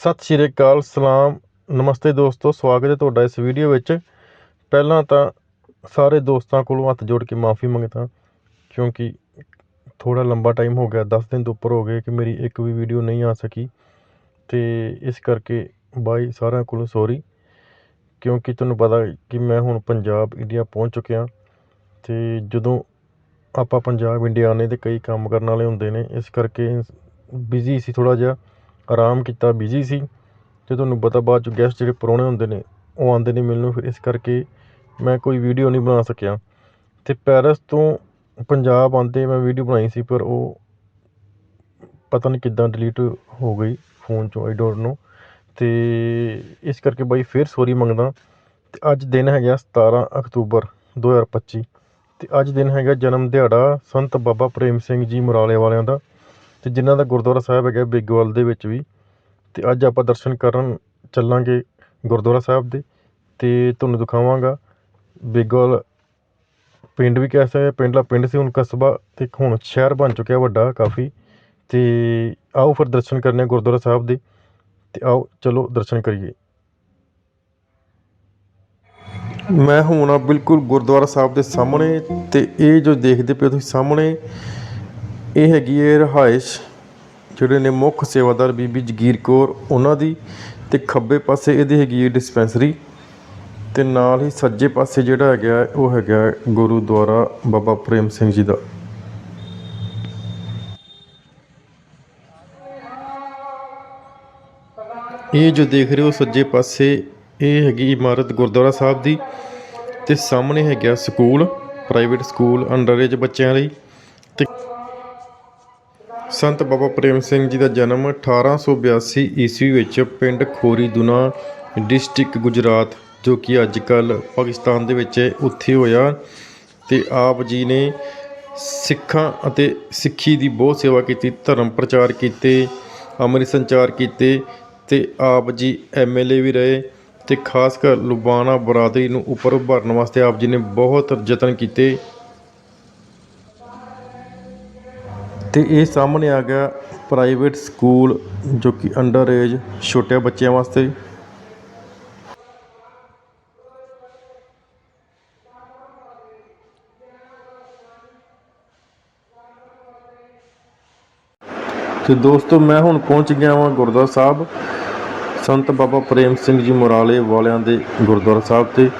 ਸਤਿ ਸ਼੍ਰੀ ਅਕਾਲ, ਸਲਾਮ, ਨਮਸਤੇ ਦੋਸਤੋ, ਸਵਾਗਤ ਹੈ ਤੁਹਾਡਾ ਇਸ ਵੀਡੀਓ ਵਿੱਚ। ਪਹਿਲਾਂ ਤਾਂ ਸਾਰੇ ਦੋਸਤਾਂ ਕੋਲੋਂ ਹੱਥ ਜੋੜ ਕੇ ਮਾਫੀ ਮੰਗਦਾ, ਕਿਉਂਕਿ ਥੋੜਾ ਲੰਬਾ ਟਾਈਮ ਹੋ ਗਿਆ 10 ਦਿਨ ਤੋਂ ਉੱਪਰ ਹੋ ਗਏ ਕਿ ਮੇਰੀ ਇੱਕ ਵੀ ਵੀਡੀਓ ਨਹੀਂ ਆ ਸਕੀ। ਤੇ ਇਸ ਕਰਕੇ ਬਾਈ ਸਾਰਿਆਂ ਕੋਲੋਂ ਸੌਰੀ ਕਿਉਂਕਿ ਤੁਹਾਨੂੰ ਪਤਾ ਕਿ ਮੈਂ ਹੁਣ ਪੰਜਾਬ ਇੰਡੀਆ ਪਹੁੰਚ ਚੁੱਕਿਆ ਤੇ ਜਦੋਂ ਆਪਾਂ ਪੰਜਾਬ ਇੰਡੀਆ ਆਉਂਦੇ ਤੇ ਕਈ ਕੰਮ ਕਰਨ ਵਾਲੇ ਹੁੰਦੇ ਨੇ, ਇਸ ਕਰਕੇ ਬਿਜ਼ੀ ਸੀ ਥੋੜਾ ਜਿਹਾ। ਆਰਾਮ ਕੀਤਾ ਬਿਜ਼ੀ ਸੀ ਅਤੇ ਤੁਹਾਨੂੰ ਪਤਾ ਬਾਅਦ 'ਚੋਂ ਗੈਸਟ ਜਿਹੜੇ ਪ੍ਰਾਹੁਣੇ ਹੁੰਦੇ ਨੇ, ਉਹ ਆਉਂਦੇ ਨੇ ਮਿਲਣ, ਫਿਰ ਇਸ ਕਰਕੇ ਮੈਂ ਕੋਈ ਵੀਡੀਓ ਨਹੀਂ ਬਣਾ ਸਕਿਆ। ਅਤੇ ਪੈਰਿਸ ਤੋਂ ਪੰਜਾਬ ਆਉਂਦੇ ਮੈਂ ਵੀਡੀਓ ਬਣਾਈ ਸੀ, ਪਰ ਉਹ ਪਤਾ ਨਹੀਂ ਕਿੱਦਾਂ ਡਿਲੀਟ ਹੋ ਗਈ ਫੋਨ ਚੋਂ ਆਈ ਡੋਂਟ ਨੋ ਅਤੇ ਇਸ ਕਰਕੇ ਬਾਈ ਫਿਰ ਸੋਰੀ ਮੰਗਦਾ। ਅਤੇ ਅੱਜ ਦਿਨ ਹੈਗਾ 17 ਅਕਤੂਬਰ ਦੋ ਹਜ਼ਾਰ ਪੱਚੀ। ਅਤੇ ਅੱਜ ਦਿਨ ਹੈਗਾ ਜਨਮ ਦਿਹਾੜਾ ਸੰਤ ਬਾਬਾ ਪ੍ਰੇਮ ਸਿੰਘ ਜੀ ਮੁਰਾਲੇ ਵਾਲਿਆਂ ਦਾ। ਅਤੇ ਜਿਨ੍ਹਾਂ ਦਾ ਗੁਰਦੁਆਰਾ ਸਾਹਿਬ ਹੈਗਾ ਬਿੱਗਵਾਲ ਦੇ ਵਿੱਚ ਵੀ ਅਤੇ ਅੱਜ ਆਪਾਂ ਦਰਸ਼ਨ ਕਰਨ ਚੱਲਾਂਗੇ ਗੁਰਦੁਆਰਾ ਸਾਹਿਬ ਦੇ ਅਤੇ ਤੁਹਾਨੂੰ ਦਿਖਾਵਾਂਗਾ ਬਿੱਗਵਾਲ ਪਿੰਡ ਵੀ ਕਹਿ ਸਕਦੇ ਪਿੰਡਲਾ ਪਿੰਡ ਸੀ, ਹੁਣ ਕਸਬਾ ਅਤੇ ਹੁਣ ਸ਼ਹਿਰ ਬਣ ਚੁੱਕਿਆ ਵੱਡਾ ਕਾਫੀ ਅਤੇ ਆਓ ਫਿਰ ਦਰਸ਼ਨ ਕਰਨੇ ਗੁਰਦੁਆਰਾ ਸਾਹਿਬ ਦੇ ਅਤੇ ਆਓ ਚਲੋ ਦਰਸ਼ਨ ਕਰੀਏ। ਮੈਂ ਹੁਣ ਆ ਬਿਲਕੁਲ ਗੁਰਦੁਆਰਾ ਸਾਹਿਬ ਦੇ ਸਾਹਮਣੇ, ਤੇ ਇਹ ਜੋ ਦੇਖਦੇ ਪਏ ਹੋ ਤੁਸੀਂ ਸਾਹਮਣੇ ਇਹ ਹੈਗੀ ਹੈ ਰਿਹਾਇਸ਼, ਜਿਹੜੇ ਨੇ ਮੁੱਖ ਸੇਵਾਦਾਰ ਬੀਬੀ ਜਗੀਰ ਕੌਰ, ਉਹਨਾਂ ਦੀ ਤੇ ਖੱਬੇ ਪਾਸੇ ਇਹਦੀ ਹੈਗੀ ਹੈ ਡਿਸਪੈਂਸਰੀ ਤੇ ਨਾਲ ਹੀ ਸੱਜੇ ਪਾਸੇ ਜਿਹੜਾ ਹੈਗਾ ਉਹ ਹੈਗਾ ਗੁਰਦੁਆਰਾ ਬਾਬਾ ਪ੍ਰੇਮ ਸਿੰਘ ਜੀ ਦਾ। ਇਹ ਜੋ ਦੇਖ ਰਹੇ ਹੋ ਸੱਜੇ ਪਾਸੇ, ਇਹ ਹੈਗੀ ਇਮਾਰਤ ਗੁਰਦੁਆਰਾ ਸਾਹਿਬ ਦੀ ਤੇ ਸਾਹਮਣੇ ਹੈਗਾ school private school under age ਬੱਚਿਆਂ ਲਈ ਤੇ ਸੰਤ ਬਾਬਾ ਪ੍ਰੇਮ ਸਿੰਘ ਜੀ ਦਾ ਜਨਮ 1882 ਈਸਵੀ ਵਿੱਚ ਪਿੰਡ ਖੋਰੀ ਦੁਨਾ, ਡਿਸਟ੍ਰਿਕਟ ਗੁਜਰਾਤ, ਜੋ ਕਿ ਅੱਜ ਕੱਲ ਪਾਕਿਸਤਾਨ ਦੇ ਵਿੱਚ ਹੈ ਉੱਥੇ ਹੋਇਆ। ਤੇ ਆਪ ਜੀ ਨੇ ਸਿੱਖਾਂ ਅਤੇ ਸਿੱਖੀ ਦੀ ਬਹੁਤ ਸੇਵਾ ਕੀਤੀ, ਧਰਮ ਪ੍ਰਚਾਰ ਕੀਤੇ, ਅੰਮ੍ਰਿਤ ਸੰਚਾਰ ਕੀਤੇ ਤੇ ਆਪ ਜੀ ਐਮਐਲਏ ਵੀ ਰਹੇ ਤੇ ਖਾਸ ਕਰ ਲੁਬਾਨਾ ਬਰਾਦਰੀ ਨੂੰ ਉੱਪਰ ਉਭਾਰਨ ਵਾਸਤੇ ਆਪ ਜੀ ਨੇ ਬਹੁਤ ਯਤਨ ਕੀਤੇ। ਅਤੇ ਇਹ ਸਾਹਮਣੇ ਆ ਗਿਆ ਪ੍ਰਾਈਵੇਟ ਸਕੂਲ ਜੋ ਕਿ ਅੰਡਰ ਏਜ ਛੋਟੇ ਬੱਚਿਆਂ ਵਾਸਤੇ। ਤੇ ਦੋਸਤੋ, ਮੈਂ ਹੁਣ ਪਹੁੰਚ ਗਿਆ ਹਾਂ ਗੁਰਦੁਆਰਾ ਸਾਹਿਬ। ਸੰਤ ਬਾਬਾ ਪ੍ਰੇਮ ਸਿੰਘ ਜੀ ਮੁਰਾਲੇ ਵਾਲਿਆਂ ਦੇ ਗੁਰਦੁਆਰਾ ਸਾਹਿਬ ਤੇ।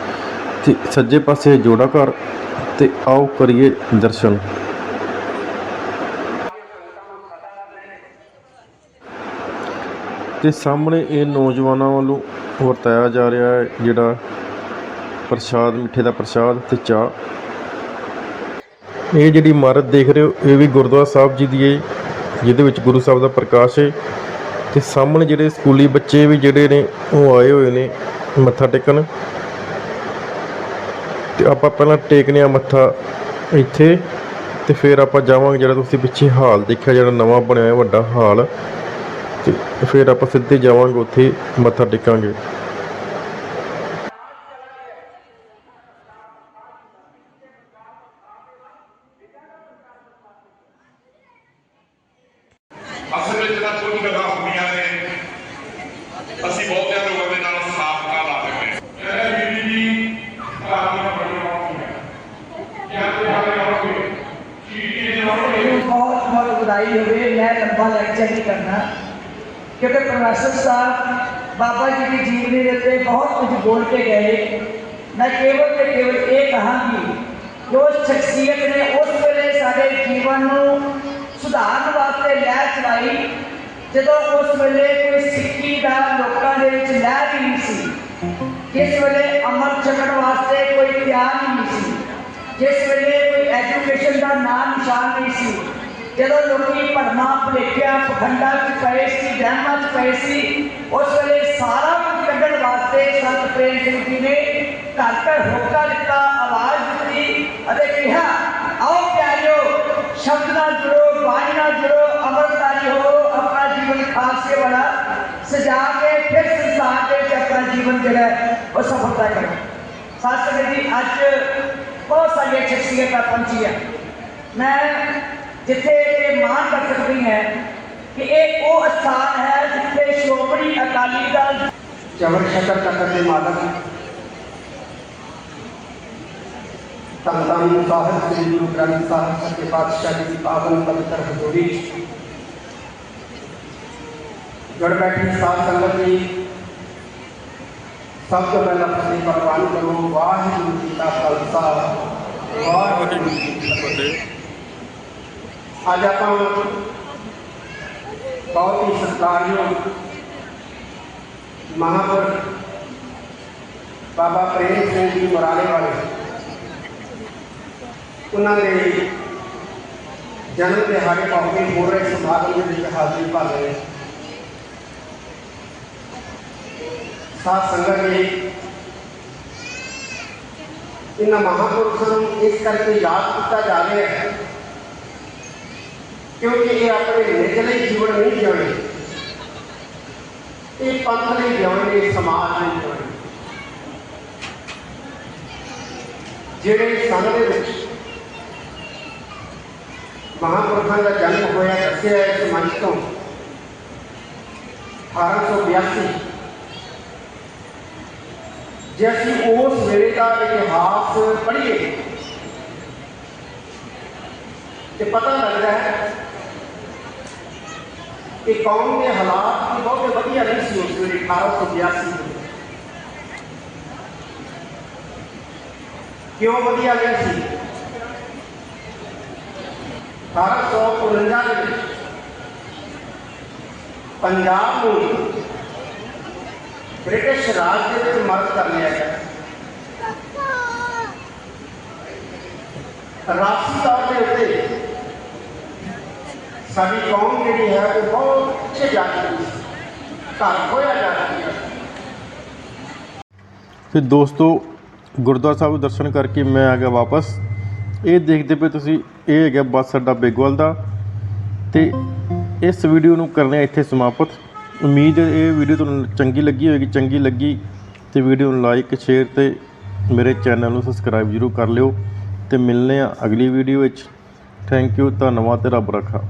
ਤੇ ਸੱਜੇ ਪਾਸੇ ਜੋੜਾ ਘਰ ਤੇ ਆਓ ਕਰੀਏ ਦਰਸ਼ਨ। ਤੇ ਸਾਹਮਣੇ ਇਹ ਨੌਜਵਾਨਾਂ ਵੱਲੋਂ ਵਰਤਾਇਆ ਜਾ ਰਿਹਾ ਹੈ ਜਿਹੜਾ ਪ੍ਰਸ਼ਾਦ, ਮਿੱਠੇ ਦਾ ਪ੍ਰਸ਼ਾਦ ਤੇ ਚਾਹ। ਇਹ ਜਿਹੜੀ ਇਮਾਰਤ ਦੇਖ ਰਹੇ ਹੋ, ਇਹ ਵੀ ਗੁਰਦੁਆਰਾ ਸਾਹਿਬ ਜੀ ਦੀ ਹੈ, ਜਿਹਦੇ ਵਿੱਚ ਗੁਰੂ ਸਾਹਿਬ ਦਾ ਪ੍ਰਕਾਸ਼ ਹੈ। ਤੇ ਸਾਹਮਣੇ ਜਿਹੜੇ ਸਕੂਲੀ ਬੱਚੇ ਵੀ ਜਿਹੜੇ ਨੇ, ਉਹ ਆਏ ਹੋਏ ਨੇ ਮੱਥਾ ਟੇਕਣ। ਤੇ ਆਪਾਂ ਪਹਿਲਾਂ ਟੇਕਨੇ ਆ ਮੱਥਾ ਇੱਥੇ, ਤੇ ਫਿਰ ਆਪਾਂ ਜਾਵਾਂਗੇ ਜਿਹੜਾ ਤੁਸੀਂ ਪਿੱਛੇ ਹਾਲ ਦੇਖਿਆ, ਜਿਹੜਾ ਨਵਾਂ ਬਣਿਆ ਹੈ, ਵੱਡਾ ਹਾਲ। ਤੇ ਫਿਰ ਆਪਾਂ ਸਿੱਧੇ ਜਾਵਾਂਗੇ ਉੱਥੇ ਮੱਥਾ ਟੇਕਾਂਗੇ। ਅਸਲ ਵਿੱਚ ਤਾਂ ਕੁਝ ਗੱਲਾਂ ਹੁੰਦੀਆਂ ਨੇ। ਅਸੀਂ ਬਹੁਤਿਆਂ ਲੋਕਾਂ ਦੇ ਨਾਲ ਸਾਫ਼ ਕਾ ਲਾ ਦਿੰਦੇ ਹਾਂ। ਇਹ ਬੀਬੀ ਜੀ ਕਾਮੀਆਂ ਬੜੀਆਂ ਹੋਣਗੀਆਂ ਕਿਆ ਤੇ ਹਾਲੇ ਹੋਣਗੇ ਚੀਟੀ ਦੇ ਹੋਣਗੇ ਮੈਨੂੰ ਬਹੁਤ ਬਹੁਤ ਵਧਾਈ ਹੋਵੇ ਮੈਂ ਲੰਬਾ ਲੈਕਚਰ ਨਹੀਂ ਕਰਨਾ। ਕਿਉਂਕਿ ਪ੍ਰੋਫੈਸਰ ਸਾਹਿਬ ਬਾਬਾ ਜੀ ਦੀ ਜੀਵਨੀ ਦੇ ਉੱਤੇ ਬਹੁਤ ਕੁਝ ਬੋਲ ਕੇ ਗਏ। ਮੈਂ ਕੇਵਲ ਤੇ ਕੇਵਲ ਇਹ ਕਹਾਂਗੀ ਕਿ ਸ਼ਖਸੀਅਤ ਨੇ ਉਸ ਵੇਲੇ ਸਾਡੇ ਜੀਵਨ ਨੂੰ ਸੁਧਾਰਨ ਵਾਸਤੇ ਲਹਿਰ ਚਲਾਈ, ਜਦੋਂ ਉਸ ਵੇਲੇ ਕੋਈ ਸਿੱਖੀ ਦਾ ਲੋਕਾਂ ਦੇ ਵਿੱਚ ਲਹਿਰ ਹੀ ਨਹੀਂ ਸੀ। ਜਿਸ ਵੇਲੇ ਅਮਰ ਚੱਕਣ ਵਾਸਤੇ ਕੋਈ ਤਿਆਰ ਨਹੀਂ ਸੀ। ਜਿਸ ਵੇਲੇ ਕੋਈ ਐਜੂਕੇਸ਼ਨ ਦਾ ਨਾਂ ਨਿਸ਼ਾਨ ਨਹੀਂ ਸੀ। ਜਦੋਂ ਲੋਕੀ ਭਰਮਾਂ, ਭੁਲੇਖਿਆਂ ਪਖੰਡਾਂ 'ਚ ਪਏ ਸੀ, ਵਹਿਮਾਂ 'ਚ ਪਏ ਸੀ, ਉਸ ਵੇਲੇ ਸਾਰਾ ਕੁਝ ਕੱਢਣ ਵਾਸਤੇ ਸੰਤ ਪ੍ਰੇਮ ਸਿੰਘ ਜੀ ਨੇ ਘਰ ਘਰ ਹੋਕਾ ਦਿੱਤਾ, ਆਵਾਜ਼ ਦਿੱਤੀ ਅਤੇ ਕਿਹਾ, ਆਓ ਪਿਆਰਿਓ, ਸ਼ਬਦ ਨਾਲ ਜੁੜੋ, ਬਾਣੀ ਨਾਲ ਜੁੜੋ, ਅਮਰਤਾਰੀ ਹੋ, ਆਪਣਾ ਜੀਵਨ ਖਾਲਸੇ ਵਾਲਾ, ਸਜਾ ਕੇ ਫਿਰ ਸੰਸਾਰ ਦੇ ਵਿੱਚ ਆਪਣਾ ਜੀਵਨ ਜਿਹੜਾ ਉਹ ਸਫਲਤਾ ਕਰੋ। ਸਾਥ ਸੰਗਤ ਜੀ, ਅੱਜ ਬਹੁਤ ਸਾਰੀਆਂ ਸ਼ਖਸੀਅਤਾਂ ਪਹੁੰਚੀਆਂ। ਮੈਂ ਜਿੱਥੇ ਇਹ ਮਾਣ ਕਰ ਸਕਦੀ ਹੈ ਕਿ ਕਿ ਇਹ ਉਹ ਸਥਾਨ ਹੈ ਜਿੱਥੇ ਸ਼੍ਰੋਮਣੀ ਅਕਾਲੀ ਦਲ ਚਵਰ ਸ਼ਕਰ ਤਖਤ ਦੇ ਮਾਲਕ ਤਖਤਾਨੀ ਸਾਹਿਬ ਸ੍ਰੀ ਗੁਰੂ ਗ੍ਰੰਥ ਸਾਹਿਬ ਸੱਚੇ ਪਾਤਸ਼ਾਹ ਜੀ ਦੀ ਪਾਵਨ ਪਵਿੱਤਰ ਹਜ਼ੂਰੀ ਜੜ ਬੈਠੀ ਸਾਧ ਸੰਗਤ ਜੀ ਸਭ ਤੋਂ ਪਹਿਲਾਂ ਫਤਿਹ ਪ੍ਰਵਾਨ ਕਰੋ ਵਾਹਿਗੁਰੂ ਜੀ ਕਾ ਖਾਲਸਾ ਵਾਹਿਗੁਰੂ ਜੀ ਕੀ ਫਤਿਹ ਅੱਜ ਆਪਾਂ ਬਹੁਤ ਹੀ ਸਤਿਕਾਰਯੋਗ ਮਹਾਪੁਰਖ ਬਾਬਾ ਪ੍ਰੇਮ ਸਿੰਘ ਜੀ ਮਰਾਲੇ ਵਾਲੇ ਉਹਨਾਂ ਦੇ ਜਨਮ ਦਿਹਾੜੇ ਮੌਕੇ ਹੋ ਰਹੇ ਸਮਾਗਮ ਦੇ ਵਿੱਚ ਹਾਜ਼ਰੀ ਭਰ ਰਹੇ ਹਾਂ। ਸਾਧ ਸੰਗਤ ਜੀ ਇਹਨਾਂ ਮਹਾਪੁਰਖਾਂ ਨੂੰ ਇਸ ਕਰਕੇ ਯਾਦ ਕੀਤਾ ਜਾ ਰਿਹਾ ਹੈ ਕਿਉਂਕਿ ਇਹ ਆਪਣੇ ਨਿਜਲੇ ਜੀਵਨ ਨਹੀਂ ਜਿਉਣੇ। ਇਹ ਪੰਥ ਲਈ ਜਿਉਣੇ ਨੇ ਸਮਾਜ ਲਈ ਜਿਉਣੇ ਜਿਹੜੇ ਸੰਨ ਦੇ ਵਿੱਚ ਮਹਾਂਪੁਰਖਾਂ ਦਾ ਜਨਮ ਹੋਇਆ, ਦੱਸਿਆ ਹੈ ਇਸ ਮੰਚ ਤੋਂ 1882 ਜੇ ਅਸੀਂ ਉਸ ਵੇਲੇ ਦਾ ਇਤਿਹਾਸ ਪੜ੍ਹੀਏ, ਤੇ ਪਤਾ ਲੱਗਦਾ ਹੈ ਕਿ ਕੌਮ ਦੇ ਹਾਲਾਤ ਵੀ ਬਹੁਤ ਵਧੀਆ ਨਹੀਂ ਸੀ ਉਸ ਵੇਲੇ 1882 ਦੇ ਵਿੱਚ। ਕਿਉਂ ਵਧੀਆ ਨਹੀਂ ਸੀ 1849 ਦੇ ਵਿੱਚ ਪੰਜਾਬ ਨੂੰ ਬ੍ਰਿਟਿਸ਼ ਰਾਜ ਦੇ ਵਿੱਚ ਮਰਦ ਕਰ ਲਿਆ ਗਿਆ ਰਾਸ਼ਟਰੀ ਤੌਰ ਦੇ ਉੱਤੇ ਸਾਡੀ ਕੌਮ ਜਿਹੜੀ ਹੈ ਉਹ ਬਹੁਤ ਪਿੱਛੇ ਜਾ ਚੁੱਕੀ ਘਰ ਖੋਇਆ ਜਾ ਚੁੱਕਿਆ ਫਿਰ ਦੋਸਤੋ, ਗੁਰਦੁਆਰਾ ਸਾਹਿਬ ਦਰਸ਼ਨ ਕਰਕੇ ਮੈਂ ਆ ਗਿਆ ਵਾਪਸ। ਇਹ ਦੇਖਦੇ ਪਏ ਤੁਸੀਂ, ਇਹ ਹੈਗਾ ਬੱਸ ਅੱਡਾ ਬੇਗਵਾਲ ਦਾ। ਤੇ ਇਸ ਵੀਡੀਓ ਨੂੰ ਕਰਨੇ ਇੱਥੇ ਸਮਾਪਤ। ਉਮੀਦ ਹੈ ਇਹ ਵੀਡੀਓ ਤੁਹਾਨੂੰ ਚੰਗੀ ਲੱਗੀ ਹੋਵੇਗੀ, ਚੰਗੀ ਲੱਗੀ ਤੇ ਵੀਡੀਓ ਨੂੰ ਲਾਈਕ, ਸ਼ੇਅਰ ਤੇ ਮੇਰੇ ਚੈਨਲ ਨੂੰ ਸਬਸਕ੍ਰਾਈਬ ਜ਼ਰੂਰ ਕਰ ਲਿਓ। ਤੇ ਮਿਲਨੇ ਆ ਅਗਲੀ ਵੀਡੀਓ ਵਿੱਚ। ਥੈਂਕ ਯੂ ਧੰਨਵਾਦ ਤੇ ਰੱਬ ਰੱਖਾ।